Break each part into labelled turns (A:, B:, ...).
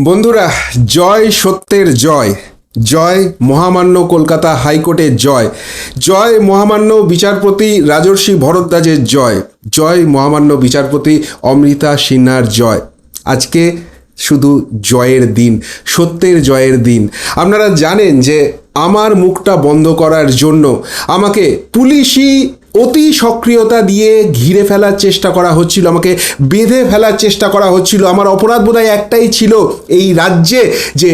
A: বন্ধুরা, জয় সত্যের জয়। জয় মহামান্য কলকাতা হাইকোর্টের জয়। জয় মহামান্য বিচারপতি রাজর্ষি ভরদ্বাজের জয়। জয় মহামান্য বিচারপতি অমৃতা সিনহার জয়। আজকে শুধু জয়ের দিন, সত্যের জয়ের দিন। আপনারা জানেন যে আমার মুখটা বন্ধ করার জন্য আমাকে পুলিশি অতি সক্রিয়তা দিয়ে ঘিরে ফেলার চেষ্টা করা হচ্ছিল, আমাকে বেঁধে ফেলার চেষ্টা করা হচ্ছিল। আমার অপরাধ বোধহয় একটাই ছিল এই রাজ্যে যে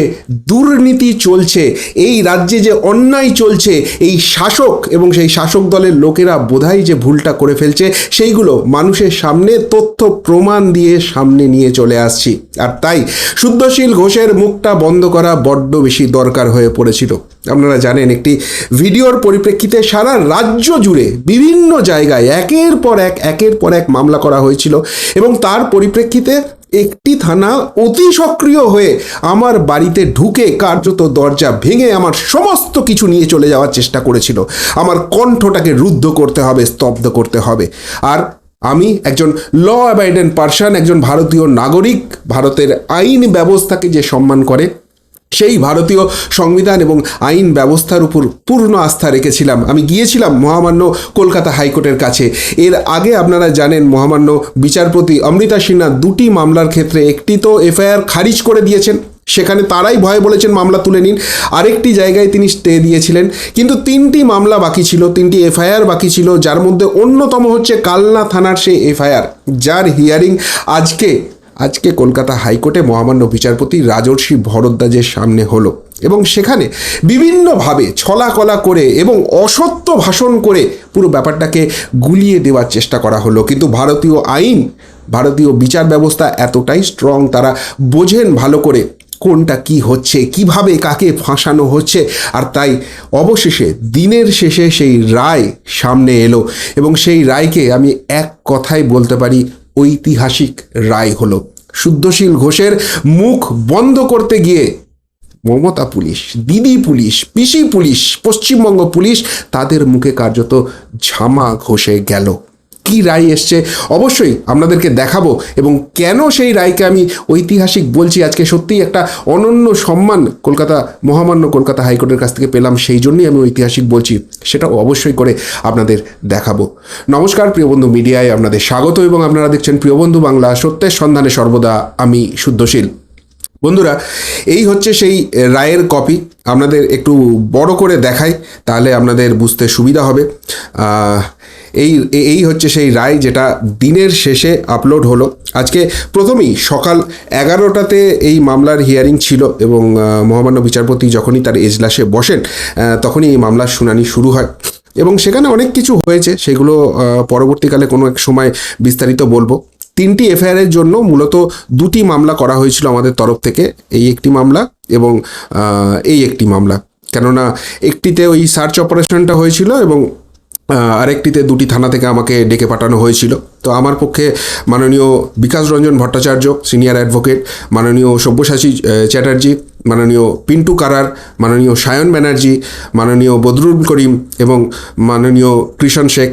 A: দুর্নীতি চলছে, এই রাজ্যে যে অন্যায় চলছে, এই শাসক এবং সেই শাসক দলের লোকেরা বোধহয় যে ভুলটা করে ফেলছে, সেইগুলো মানুষের সামনে তথ্য প্রমাণ দিয়ে সামনে নিয়ে চলে আসছি। আর তাই শুদ্ধশীল ঘোষের মুখটা বন্ধ করা বড্ড বেশি দরকার হয়ে পড়েছিল। আপনারা জানেন, একটি ভিডিওর পরিপ্রেক্ষিতে সারা রাজ্য জুড়ে বিভিন্ন জায়গায় একের পর এক, একের পর এক মামলা করা হয়েছিল এবং তার পরিপ্রেক্ষিতে একটি থানা অতি সক্রিয় হয়ে আমার বাড়িতে ঢুকে কার্যত দরজা ভেঙে আমার সমস্ত কিছু নিয়ে চলে যাওয়ার চেষ্টা করেছিল। আমার কণ্ঠটাকে রুদ্ধ করতে হবে, স্তব্ধ করতে হবে। আর আমি একজন ল অ্যাবাইডেন্ট পার্সন একজন ভারতীয় নাগরিক, ভারতের আইন ব্যবস্থাকে যে সম্মান করে সেই ভারতীয় সংবিধান এবং আইন ব্যবস্থার উপর পূর্ণ আস্থা রেখেছিলাম। আমি গিয়েছিলাম মহামান্য কলকাতা হাইকোর্টের কাছে। এর আগে আপনারা জানেন মহামান্য বিচারপতি অমৃতা সিনহা দুটি মামলার ক্ষেত্রে একটি তো এফআইআর খারিজ করে দিয়েছেন, সেখানে তারাই ভয়ে বলেছেন মামলা তুলে নিন। আরেকটি জায়গায় তিনি স্টে দিয়েছিলেন, কিন্তু তিনটি মামলা বাকি ছিল, তিনটি এফআইআর বাকি ছিল, যার মধ্যে অন্যতম হচ্ছে কালনা থানার সেই এফআইআর। যার হিয়ারিং আজকে আজকে কলকাতা হাইকোর্টে মহামান্য বিচারপতি রাজর্ষি ভরদ্বাজের সামনে হলো এবং সেখানে বিভিন্নভাবে ছলাকলা করে এবং অসত্য ভাষণ করে পুরো ব্যাপারটাকে গুলিয়ে দেওয়ার চেষ্টা করা হলো। কিন্তু ভারতীয় আইন, ভারতীয় বিচার ব্যবস্থা এতটাই স্ট্রং তারা বোঝেন ভালো করে কোনটা কি হচ্ছে, কীভাবে কাকে ফাঁসানো হচ্ছে, আর তাই অবশেষে দিনের শেষে সেই রায় সামনে এলো এবং সেই রায়কে আমি এক কথায় বলতে পারি ঐতিহাসিক রায় হলো। শুদ্ধশীল ঘোষের মুখ বন্ধ করতে গিয়ে মমতা পুলিশ, দিদি পুলিশ, পিসি পুলিশ, পশ্চিমবঙ্গ পুলিশ তাদের মুখে কার্যত ঝামা ঘষে গেল। কি রায় এসছে? অবশ্যই আপনাদেরকে দেখাবো এবং কেন সেই রায়কে আমি ঐতিহাসিক বলছি? আজকে সত্যিই একটা অনন্য সম্মান কলকাতা, মহামান্য কলকাতা হাইকোর্টের কাছ থেকে পেলাম, সেই জন্যই আমি ঐতিহাসিক বলছি। সেটা অবশ্যই করে আপনাদের দেখাবো। নমস্কার প্রিয় বন্ধু মিডিয়ায়, আপনাদের স্বাগত এবং আপনারা দেখছেন প্রিয় বন্ধু বাংলা, সত্যের সন্ধানে সর্বদা আমি শুদ্ধশীল। বন্ধুরা, এই হচ্ছে সেই রায়ের কপি। আপনাদের একটু বড় করে দেখাই, তাহলে আপনাদের বুঝতে সুবিধা হবে। এই এই হচ্ছে সেই রায় যেটা দিনের শেষে আপলোড হলো। আজকে প্রথমেই সকাল এগারোটাতে এই মামলার হিয়ারিং ছিল এবং মহামান্য বিচারপতি যখনই তার এজলাসে বসেন তখনই এই মামলার শুনানি শুরু হয়। এবং সেখানে অনেক কিছু হয়েছে, সেগুলো পরবর্তীকালে কোনো এক সময় বিস্তারিত বলব। তিনটি এফআইআরের জন্য মূলত দুটি মামলা করা হয়েছিল আমাদের তরফ থেকে, এই একটি মামলা এবং এই একটি মামলা। কেননা একটিতে ওই সার্চ অপারেশনটা হয়েছিল এবং আরেকটিতে দুটি থানা থেকে আমাকে ডেকে পাঠানো হয়েছিল। তো আমার পক্ষে মাননীয় বিকাশ রঞ্জন ভট্টাচার্য, সিনিয়র অ্যাডভোকেট, মাননীয় সব্যসাচী চ্যাটার্জি, মাননীয় পিন্টু কারার, মাননীয় সায়ন ব্যানার্জি, মাননীয় বদরুল করিম এবং মাননীয় কৃষণ শেখ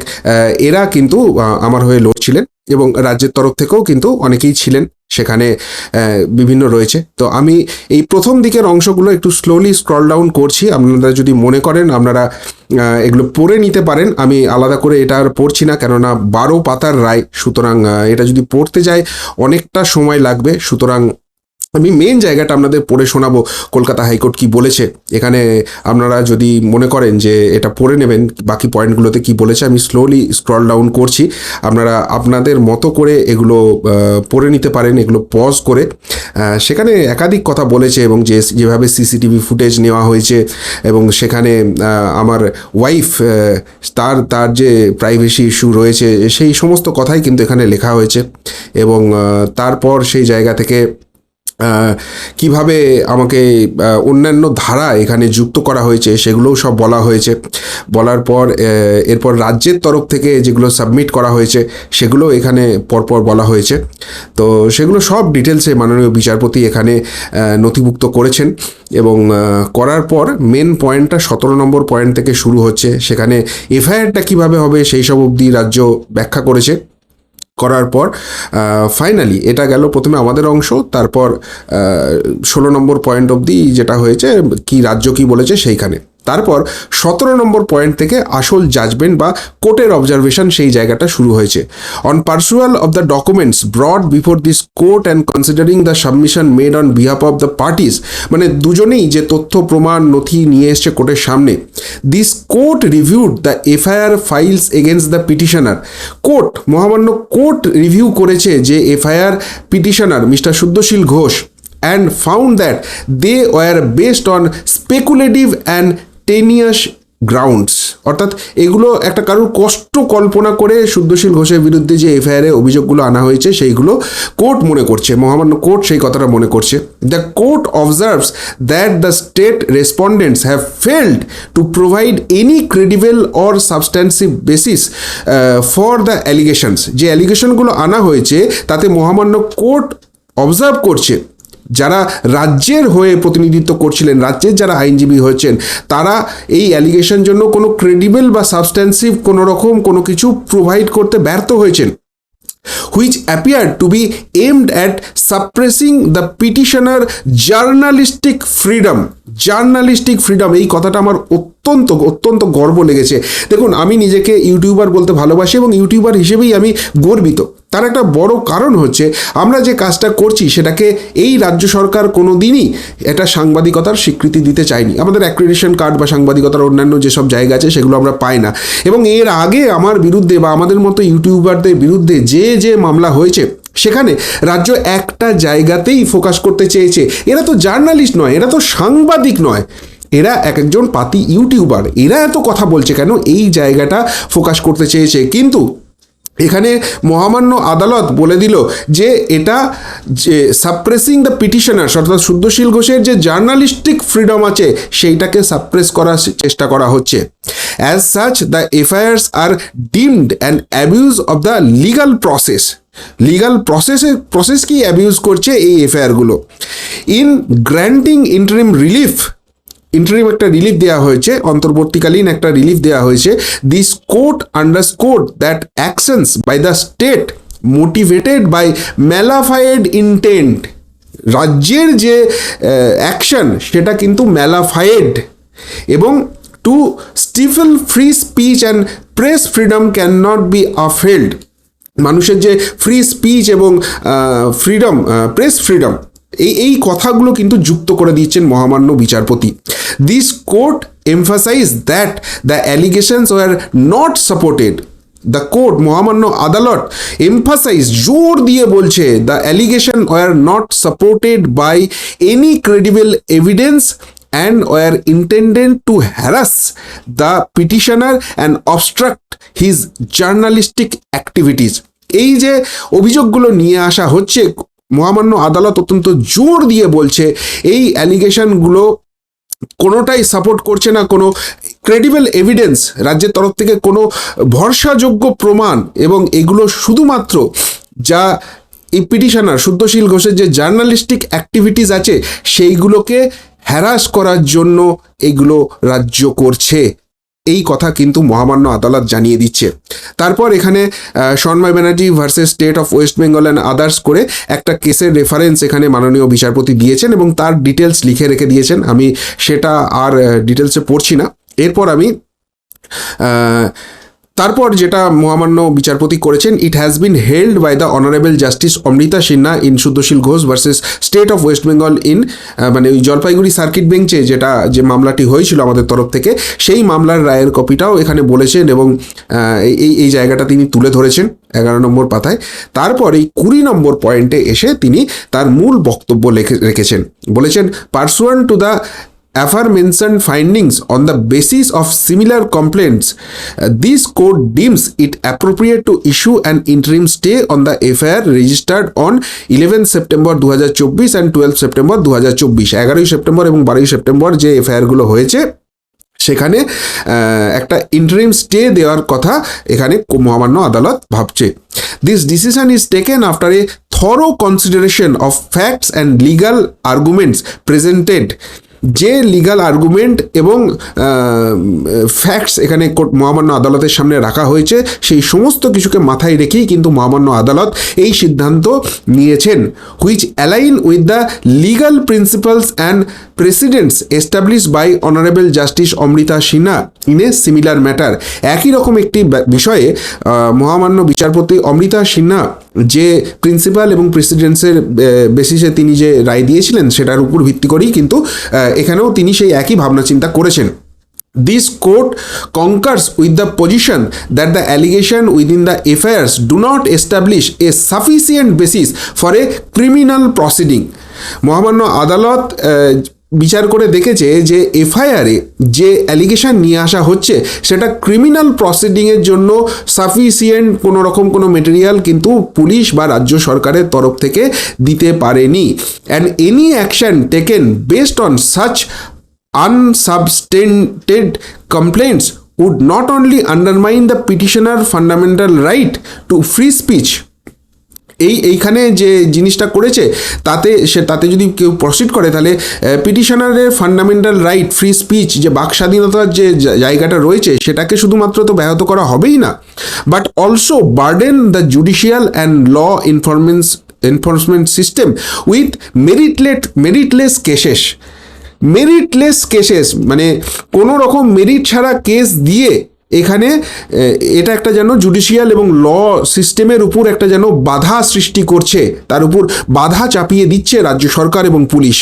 A: এরা কিন্তু আমার হয়ে লড়ছিলেন। এবং রাজ্যের তরফ থেকেও কিন্তু অনেকেই ছিলেন সেখানে বিভিন্ন রয়েছে। তো আমি এই প্রথম দিকের অংশগুলো একটু স্লোলি স্ক্রল ডাউন করছি। আপনারা যদি মনে করেন, আপনারা এগুলো পড়ে নিতে পারেন। আমি আলাদা করে এটা আর পড়ছি না, কেননা বারো পাতার রায়। সুতরাং এটা যদি পড়তে যায়, অনেকটা সময় লাগবে। সুতরাং আমি মেন জায়গাটা আপনাদের পড়ে শোনাবো, কলকাতা হাইকোর্ট কি বলেছে। এখানে আপনারা যদি মনে করেন যে এটা পড়ে নেবেন, বাকি পয়েন্টগুলোতে কি বলেছে, আমি স্লোলি স্ক্রল ডাউন করছি। আপনারা আপনাদের মতো করে এগুলো পড়ে নিতে পারেন, এগুলো পজ করে। সেখানে একাধিক কথা বলেছে এবং যে, যেভাবে সিসিটিভি ফুটেজ নেওয়া হয়েছে এবং সেখানে আমার ওয়াইফ তার তার যে প্রাইভেসি ইস্যু রয়েছে, সেই সমস্ত কথাই কিন্তু এখানে লেখা হয়েছে। এবং তারপর সেই জায়গা থেকে কীভাবে আমাকে অন্যান্য ধারা এখানে যুক্ত করা হয়েছে সেগুলোও সব বলা হয়েছে। বলার পর এরপর রাজ্যের তরফ থেকে যেগুলো সাবমিট করা হয়েছে সেগুলো এখানে পরপর বলা হয়েছে। তো সেগুলো সব ডিটেলসে মাননীয় বিচারপতি এখানে নথিভুক্ত করেছেন এবং করার পর মেন পয়েন্টটা সতেরো নম্বর পয়েন্ট থেকে শুরু হচ্ছে। সেখানে এফআইআরটা কীভাবে হবে সেই সব অবধি রাজ্য ব্যাখ্যা করেছে। করার পর ফাইনালি এটা গেল প্রথমে আমাদের অংশ, তারপর ষোলো নম্বর পয়েন্ট অবধি যেটা হয়েছে, কি রাজ্য কি বলেছে সেইখানে। তারপর সতেরো নম্বর পয়েন্ট থেকে আসল জাজমেন্ট বা কোর্টের অবজারভেশন সেই জায়গাটা শুরু হয়েছে। On perusal of the documents brought before this court and considering the submission made on behalf of the parties মানে দুজনেই যে তথ্য, প্রমাণ, নথি নিয়ে এসছে কোর্টের সামনে this court reviewed the FIR files against the petitioner court মহামান্য কোর্ট রিভিউ করেছে যে FIR petitioner mister Suddhashil Ghosh and found that they were based on speculative and tenuous grounds. অর্থাৎ এগুলো একটা কারোর কষ্ট কল্পনা করে শুদ্ধশীল ঘোষের বিরুদ্ধে যে এফআইআরে অভিযোগগুলো আনা হয়েছে, সেইগুলো কোর্ট মনে করছে, মহামান্য কোর্ট সেই কথাটা মনে করছে। The court observes that the state respondents have failed to provide any credible or substantive basis for the allegations যে অ্যালিগেশনগুলো আনা হয়েছে, তাতে মহামান্য কোর্ট অবজার্ভ করছে। যারা রাজ্যের হয়ে প্রতিনিধিত্ব করছিলেন, রাজ্যের যারা আইনজীবী হয়েছেন, তারা এই অ্যালিগেশন জন্য কোনো ক্রেডিবল বা সাবস্ট্যান্সিভ কোনো রকম কোনো কিছু প্রোভাইড করতে ব্যর্থ হয়েছেন। which appeared to be aimed at suppressing the petitioner journalistic freedom journalistic freedom এই কথাটা আমার অত্যন্ত অত্যন্ত গর্ব লেগেছে। দেখুন, আমি নিজেকে ইউটিউবার বলতে ভালোবাসি এবং ইউটিউবার হিসেবেই আমি গর্বিত। তার একটা বড় কারণ হচ্ছে, আমরা যে কাজটা করছি সেটাকে এই রাজ্য সরকার কোনো দিনই এটা সাংবাদিকতার স্বীকৃতি দিতে চায়নি। আমাদের অ্যাক্রিডিশন কার্ড বা সাংবাদিকতার অন্যান্য যেসব জায়গা আছে সেগুলো আমরা পাই না। এবং এর আগে আমার বিরুদ্ধে বা আমাদের মতো ইউটিউবারদের বিরুদ্ধে যে যে মামলা হয়েছে, সেখানে রাজ্য একটা জায়গাতেই ফোকাস করতে চেয়েছে। এরা তো জার্নালিস্ট নয়, এরা তো সাংবাদিক নয়। এরা এক একজন পাতি ইউটিউবার। এরা এত কথা বলছে কেন? এই জায়গাটা ফোকাস করতে চেয়েছে। কিন্তু এখানে মহামান্য আদালত বলে দিল যে এটা যে সাপ্রেসিং দ্য পিটিশনার্স অর্থাৎ শুদ্ধশীল ঘোষের যে জার্নালিস্টিক ফ্রিডম আছে, সেইটাকে সাপ্রেস করার চেষ্টা করা হচ্ছে। As such the FIRs are deemed and abuse of the legal process legal প্রসেসে প্রসেস কি অ্যাবিউজ করছে এই এফআইআরগুলো in granting interim relief interim একটা রিলিফ দেওয়া হয়েছে, অন্তর্বর্তীকালীন একটা রিলিফ দেওয়া হয়েছে। This court underscore that actions by the state motivated by malafide intent রাজ্যের যে অ্যাকশন সেটা কিন্তু ম্যালাফায়েড এবং to stifle free speech and press freedom can not be upheld মানুষের যে ফ্রি স্পিচ এবং ফ্রিডম প্রেস ফ্রিডম এই এই কথাগুলো কিন্তু যুক্ত করে দিচ্ছেন মহামান্য বিচারপতি। This court emphasise that the allegations were not supported the court মহামান্য আদালত এমফাসাইজ জোর দিয়ে বলছে the allegation were not supported by any credible evidence and were intended to harass the petitioner and obstruct his journalistic activities. এই যে অভিযোগগুলো নিয়ে আসা হচ্ছে মহামান্য আদালত অত্যন্ত জোর দিয়ে বলছে, এই অ্যালিগেশনগুলো কোনোটাই সাপোর্ট করছে না, কোনো ক্রেডিবল এভিডেন্স রাজ্যের তরফ থেকে কোনো ভরসাযোগ্য প্রমাণ এবং এগুলো শুধুমাত্র যা এই পিটিশনার শুদ্ধশীল ঘোষের যে জার্নালিস্টিক অ্যাক্টিভিটিস আছে, সেইগুলোকে হ্যারাস করার জন্য এগুলো রাজ্য করছে। এই কথা কিন্তু মহামান্য আদালত জানিয়ে দিচ্ছে। তারপর এখানে Sanmoy Banerjee versus state of West Bengal and others করে একটা কেসের রেফারেন্স এখানে মাননীয় বিচারপতি দিয়েছেন এবং তার ডিটেলস লিখে রেখে দিয়েছেন। আমি সেটা আর ডিটেলসে পড়ছি না। এরপর আমি তারপর যেটা মহামান্য বিচারপতি করেছেন it has been held by the honourable justice Amrita Sinha in Suddhashil Ghosh versus state of West Bengal in মানে ওই জলপাইগুড়ি সার্কিট বেঞ্চে যেটা, যে মামলাটি হয়েছিল আমাদের তরফ থেকে, সেই মামলার রায়ের কপিটাও এখানে বলেছেন এবং এই এই জায়গাটা তিনি তুলে ধরেছেন এগারো নম্বর পাতায়। তারপর এই কুড়ি নম্বর পয়েন্টে এসে তিনি তার মূল বক্তব্য লেখে, রেখেছেন। বলেছেন pursuant to the aforementioned findings on the basis of similar complaints, this court deems it appropriate to issue an interim stay on the FIR registered on 11 September দু and 12 সেপ্টেম্বর দু হাজার চব্বিশ এগারোই সেপ্টেম্বর এবং বারোই সেপ্টেম্বর যে এফআইআরগুলো হয়েছে সেখানে একটা ইন্টারিম স্টে দেওয়ার কথা এখানে মহামান্য আদালত ভাবছে। This decision is taken after a thorough consideration of facts and legal arguments presented যে লিগাল আর্গুমেন্ট এবং ফ্যাক্টস এখানে মহামান্য আদালতের সামনে রাখা হয়েছে, সেই সমস্ত কিছুকে মাথায় রেখেই কিন্তু মহামান্য আদালত এই সিদ্ধান্ত নিয়েছেন which align with the legal principles and precedents establish by honourable justice Amrita Sinha in a similar matter একই রকম একটি বিষয়ে মহামান্য বিচারপতি অমৃতা সিনহা যে প্রিন্সিপাল এবং প্রেসিডেন্টসের বেসিসে তিনি যে রায় দিয়েছিলেন, সেটার উপর ভিত্তি করেই কিন্তু এখানেও তিনি সেই একই ভাবনা চিন্তা করেছেন। This court concurs with the position that the allegation within the FIRs do not establish a sufficient basis for a criminal proceeding মহামান্য আদালত বিচার করে দেখেছে যে এফআইআরে যে অ্যালিগেশন নিয়ে আসা হচ্ছে, সেটা ক্রিমিনাল প্রসিডিংয়ের জন্য সাফিসিয়েন্ট কোনো রকম কোনো মেটেরিয়াল কিন্তু পুলিশ বা রাজ্য সরকারের তরফ থেকে দিতে পারেনি। And any action taken based on such unsubstantiated complaints would not only undermine the petitioner fundamental right to free speech এই এইখানে যে জিনিসটা করেছে, তাতে সে, তাতে যদি কেউ প্রসিড করে, তাহলে পিটিশনারের ফান্ডামেন্টাল রাইট ফ্রি স্পিচ যে বাক স্বাধীনতার যে জায়গাটা রয়েছে, সেটাকে শুধুমাত্র তো ব্যাহত করা হবেই না। But also burden the judicial and law informants enforcement system with meritless meritless cases meritless cases মানে কোনো রকম মেরিট ছাড়া কেস দিয়ে এখানে এটা একটা যেন জুডিশিয়াল এবং ল সিস্টেমের উপর একটা যেন বাধা সৃষ্টি করছে। তার উপর বাধা চাপিয়ে দিচ্ছে রাজ্য সরকার এবং police.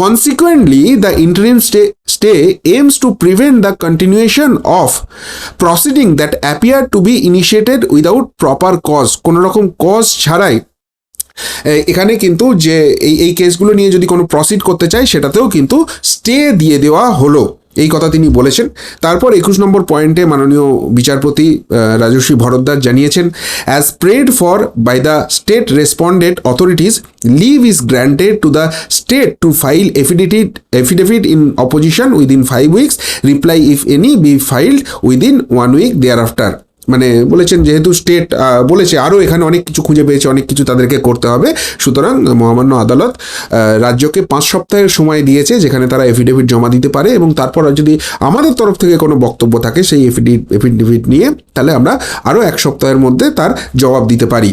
A: Consequently the interim stay stay aims to prevent the continuation of proceeding that appear to be initiated without proper cause কোনো রকম কজ ছাড়াই। এখানে কিন্তু যে, এই এই কেসগুলো নিয়ে যদি কোনো প্রসিড করতে চায়, সেটাতেও কিন্তু স্টে দিয়ে দেওয়া হলো। এই কথা তিনি বলেছেন। তারপর একুশ নম্বর পয়েন্টে মাননীয় বিচারপতি রাজস্বী ভরদ্বাজ জানিয়েছেন as prayed for by the state respondent authorities leave is granted to the state to file affidavit affidavit in opposition within five weeks reply if any be filed within one week thereafter মানে বলেছেন যেহেতু state বলেছে আরও এখানে অনেক কিছু খুঁজে পেয়েছে, অনেক কিছু তাদেরকে করতে হবে। সুতরাং মহামান্য আদালত রাজ্যকে পাঁচ সপ্তাহের সময় দিয়েছে, যেখানে তারা এফিডেভিট জমা দিতে পারে এবং তারপর যদি আমাদের তরফ থেকে কোনো বক্তব্য থাকে, সেই এফিডি এফিডেভিট নিয়ে, তাহলে আমরা আরও এক সপ্তাহের মধ্যে তার জবাব দিতে পারি।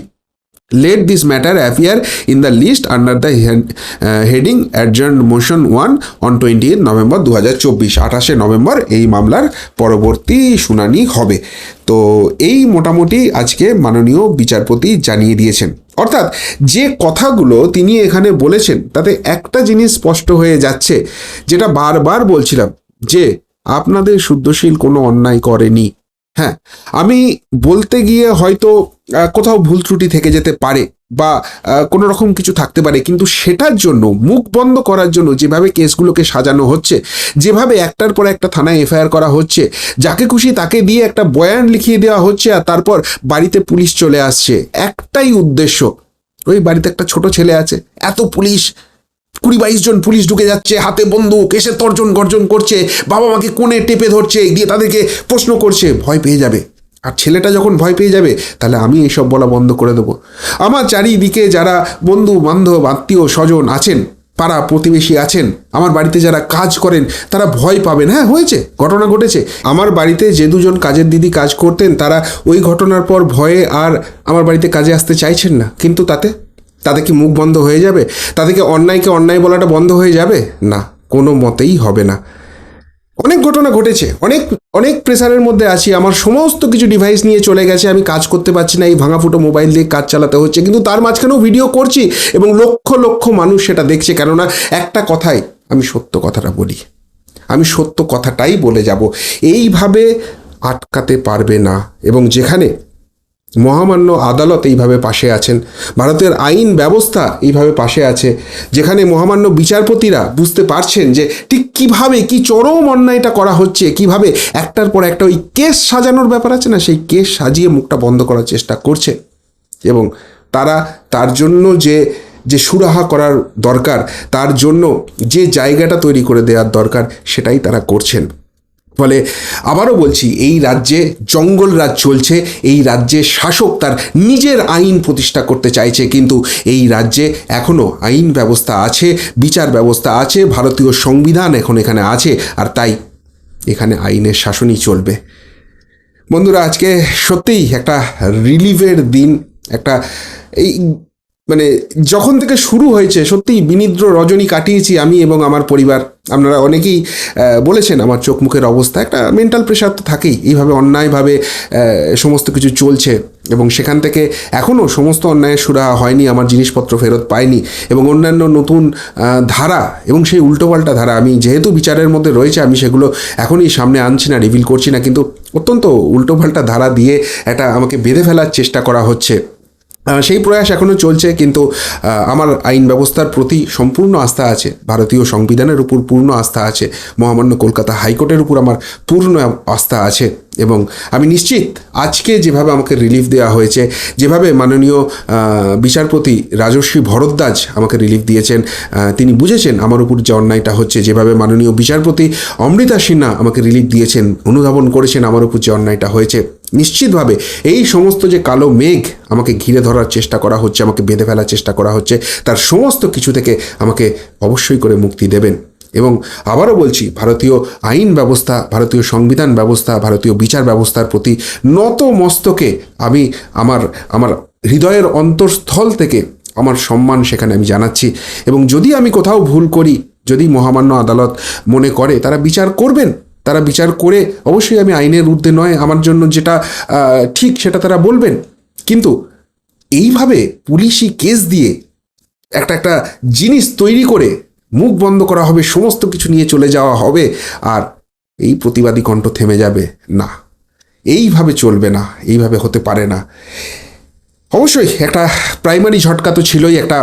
A: Let this matter appear in the list under the he- uh, heading adjourned motion 1 on 28 November দু হাজার চব্বিশ আঠাশে নভেম্বর এই মামলার পরবর্তী শুনানি হবে। তো এই মোটামুটি আজকে মাননীয় বিচারপতি জানিয়ে দিয়েছেন। অর্থাৎ যে কথাগুলো তিনি এখানে বলেছেন তাতে একটা জিনিস স্পষ্ট হয়ে যাচ্ছে যেটা বারবার বলছিলাম যে আপনাদের শুদ্ধশীল কোনো অন্যায় করেনি। হ্যাঁ আমি বলতে গিয়ে হয়তো কোথাও ভুল ত্রুটি থেকে যেতে পারে বা কোনো রকম কিছু থাকতে পারে, কিন্তু সেটার জন্য, মুখ বন্ধ করার জন্য যেভাবে কেসগুলোকে সাজানো হচ্ছে, যেভাবে একটার পর একটা থানায় এফআইআর করা হচ্ছে, যাকে খুশি তাকে দিয়ে একটা বয়ান লিখিয়ে দেওয়া হচ্ছে আর তারপর বাড়িতে পুলিশ চলে আসছে, একটাই উদ্দেশ্য, ওই বাড়িতে একটা ছোট ছেলে আছে, এত পুলিশ, কুড়ি বাইশ জন পুলিশ ঢুকে যাচ্ছে, হাতে বন্দুক, এসে তর্জন গর্জন করছে, বাবা মাকে কোণে টেপে ধরছে দিয়ে তাদেরকে প্রশ্ন করছে, ভয় পেয়ে যাবে। আর ছেলেটা যখন ভয় পেয়ে যাবে, তাহলে আমি এইসব বলা বন্ধ করে দেবো। আমার চারিদিকে যারা বন্ধু, বান্ধব, আত্মীয়, স্বজন আছেন, পাড়া প্রতিবেশী আছেন, আমার বাড়িতে যারা কাজ করেন, তারা ভয় পাবেন। হ্যাঁ হয়েছে, ঘটনা ঘটেছে। আমার বাড়িতে যে দুজন কাজের দিদি কাজ করতেন, তারা ওই ঘটনার পর ভয়ে আর আমার বাড়িতে কাজে আসতে চাইছেন না। কিন্তু তাতে? তাতে কি মুখ বন্ধ হয়ে যাবে? তাদেরকে অন্যায়কে অন্যায় বলাটা বন্ধ হয়ে যাবে? না, কোনো মতেই হবে না। অনেক ঘটনা ঘটেছে, অনেক অনেক প্রেসারের মধ্যে আছি, আমার সমস্ত কিছু ডিভাইস নিয়ে চলে গেছে, আমি কাজ করতে পারছি না, এই ভাঙা ফুটো মোবাইল দিয়ে কাজ চালাতে হচ্ছে, কিন্তু তার মাঝখানেও ভিডিও করছি এবং লক্ষ লক্ষ মানুষ সেটা দেখছে, কেননা একটা কথাই আমি সত্য কথাটা বলি, আমি সত্য কথাটাই বলে যাব, এইভাবে আটকাতে পারবে না, এবং যেখানে মহামান্য আদালত এইভাবে পাশে আছেন। ভারতের আইন ব্যবস্থা এইভাবে পাশে আছে, যেখানে মহামান্য বিচারপতিরা বুঝতে পারছেন যে ঠিক কীভাবে, কি চরম অন্যায়টা করা হচ্ছে, কীভাবে একটার পর একটা ওই কেস সাজানোর ব্যাপার আছে না, সেই কেস সাজিয়ে মুখটা বন্ধ করার চেষ্টা করছে। এবং তারা তার জন্য যে যে সুরাহা করার দরকার, তার জন্য যে জায়গাটা তৈরি করে দেওয়ার দরকার, সেটাই তারা করছেন। ফলে আবারও বলছি, এই রাজ্যে জঙ্গল রাজ চলছে, এই রাজ্যে শাসক তার নিজের আইন প্রতিষ্ঠা করতে চাইছে, কিন্তু এই রাজ্যে এখনও আইন ব্যবস্থা আছে, বিচার ব্যবস্থা আছে, ভারতীয় সংবিধান এখন এখানে আছে, আর তাই এখানে আইনের শাসনই চলবে। বন্ধুরা, আজকে সত্যিই একটা রিলিভের দিন, একটা এই মানে যখন থেকে শুরু হয়েছে, সত্যিই বিনিদ্র রজনী কাটিয়েছি আমি এবং আমার পরিবার। আপনারা অনেকেই বলেছেন আমার চোখ মুখের অবস্থা, একটা মেন্টাল প্রেশার তো থাকেই। এইভাবে অন্যায়ভাবে সমস্ত কিছু চলছে এবং সেখান থেকে এখনও সমস্ত অন্যায়ের সুরা হয়নি, আমার জিনিসপত্র ফেরত পাইনি এবং অন্যান্য নতুন ধারা এবং সেই উল্টোপাল্টা ধারা আমি যেহেতু বিচারের মধ্যে রয়েছে, আমি সেগুলো এখনই সামনে আনছি না রিভিল করছি না, কিন্তু অত্যন্ত উল্টোপাল্টা ধারা দিয়ে একটা আমাকে বেঁধে ফেলার চেষ্টা করা হচ্ছে। সেই প্রয়াস এখনও চলছে, কিন্তু আমার আইন ব্যবস্থার প্রতি সম্পূর্ণ আস্থা আছে। ভারতীয় সংবিধানের উপর পূর্ণ আস্থা আছে। মহামান্য কলকাতা হাইকোর্টের উপর আমার পূর্ণ আস্থা আছে। এবং আমি নিশ্চিত আজকে যেভাবে আমাকে রিলিফ দেওয়া হয়েছে, যেভাবে মাননীয় বিচারপতি রাজস্বী ভরদ্বাজ আমাকে রিলিফ দিয়েছেন তিনি বুঝেছেন আমার উপর যে অন্যায়টা হচ্ছে। যেভাবে মাননীয় বিচারপতি অমৃতা সিনহা আমাকে রিলিফ দিয়েছেন, অনুধাবন করেছেন আমার উপর যে অন্যায়টা হয়েছে। নিশ্চিতভাবে এই সমস্ত যে কালো মেঘ আমাকে ঘিরে ধরার চেষ্টা করা হচ্ছে, আমাকে বেঁধে ফেলার চেষ্টা করা হচ্ছে, তার সমস্ত কিছু থেকে আমাকে অবশ্যই করে মুক্তি দেবেন। এবং আবারও বলছি, ভারতীয় আইন ব্যবস্থা, ভারতীয় সংবিধান ব্যবস্থা, ভারতীয় বিচার ব্যবস্থার প্রতি নত মস্তকে আমি আমার আমার হৃদয়ের অন্তঃস্থল থেকে আমার সম্মান সেখানে আমি জানাচ্ছি। এবং যদি আমি কোথাও ভুল করি, যদি মহামান্য আদালত মনে করে, তারা বিচার করবেন তারা বিচার করে অবশ্যই আমি আইনের ঊর্ধ্বে নয়, আমার জন্য যেটা ঠিক সেটা তারা বলবেন। কিন্তু এইভাবে পুলিশি কেস দিয়ে একটা একটা জিনিস তৈরি করে মুখ বন্ধ করা হবে, সমস্ত কিছু নিয়ে চলে যাওয়া হবে, আর এই প্রতিবাদী কণ্ঠ থেমে যাবে, না। এইভাবে চলবে না, এইভাবে হতে পারে না। অবশ্যই একটা প্রাইমারি ঝটকা তো ছিলই, একটা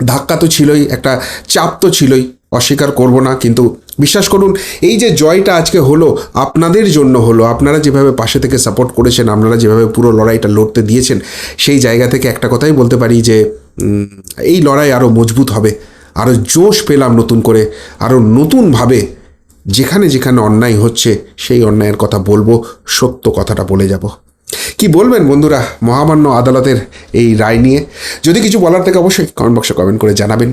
A: ধাক্কা তো ছিলই, একটা চাপ তো ছিলই, অস্বীকার করব না, কিন্তু বিশ্বাস করুন, এই যে জয়টা আজকে হলো, আপনাদের জন্য হলো, আপনারা যেভাবে পাশে থেকে সাপোর্ট করেছেন, আপনারা যেভাবে পুরো লড়াইটা লড়তে দিয়েছেন, সেই জায়গা থেকে একটা কথাই বলতে পারি যে এই লড়াই আরও মজবুত হবে আরও জোশ পেলাম নতুন করে আরও নতুনভাবে যেখানে যেখানে অন্যায় হচ্ছে, সেই অন্যায়ের কথা বলব, সত্য কথাটা বলে যাব। কি বলবেন বন্ধুরা, মহামান্য আদালতের এই রায় নিয়ে? যদি কিছু বলার থেকে অবশ্যই কমেন্ট বক্সে কমেন্ট করে জানাবেন।